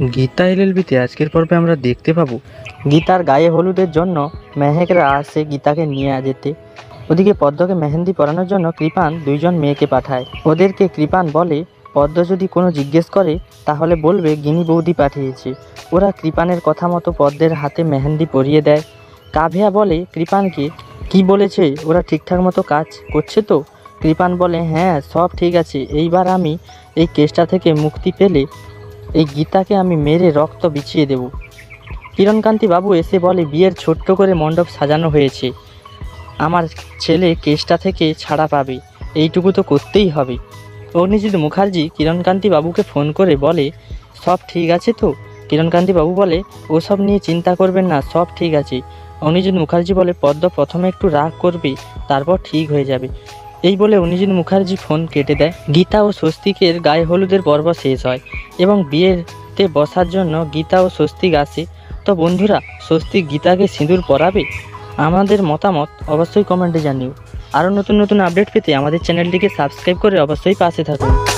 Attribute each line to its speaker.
Speaker 1: গীতা এলএলবিতে আজকের পর্বে আমরা দেখতে পাবো
Speaker 2: গীতার গায়ে হলুদের জন্য মেহেকরা আসে গীতাকে নিয়ে যেতে। ওদিকে পদ্মকে মেহেন্দি পরানোর জন্য কৃপান দুইজন মেয়েকে পাঠায়। ওদেরকে কৃপান বলে, পদ্ম যদি কোনো জিজ্ঞেস করে, তাহলে বলবে, গিনি বৌদি পাঠিয়েছে। ওরা কৃপানের কথা মতো পদ্মের হাতে মেহেন্দি পরিয়ে দেয়। কাভিয়া বলে, কৃপানকে? কি বলেছে? ওরা ঠিকঠাক মতো কাজ করছে তো? কৃপান বলে হ্যাঁ সব ঠিক আছে। এইবার আমি এই কেসটা থেকে মুক্তি পেলে এই গীতাকে আমি মেরে রক্ত বিছিয়ে দেবো। কিরণকান্তি বাবু এসে বলে, বিয়ের ছোট্ট করে মণ্ডপ সাজানো হয়েছে। আমার ছেলে কেসটা থেকে ছাড়া পাবে। এইটুকু তো করতেই হবে। অগ্নিজিৎ মুখার্জি কিরণকান্তি বাবুকে ফোন করে বলে, সব ঠিক আছে তো? কিরণকান্তি বাবু বলে, ওসব নিয়ে চিন্তা করবেন না, সব ঠিক আছে। অনিজিৎ মুখার্জি বলে, পদ্ম প্রথমে একটু রাগ করবে, তারপর ঠিক হয়ে যাবে। এই বলে অনিজিৎ মুখার্জি ফোন কেটে দেয়। গীতা ও স্বস্তিকের গায়ে হলুদের পর্ব শেষ হয়। এবং বিয়েতে বসার জন্য গীতা ও স্বস্তিক আসে তো বন্ধুরা স্বস্তিক গীতাকে সিঁদুর পরাবে? আমাদের মতামত অবশ্যই কমেন্টে জানিও। আরও নতুন নতুন আপডেট পেতে আমাদের চ্যানেলটিকে সাবস্ক্রাইব করে অবশ্যই পাশে থাকুন।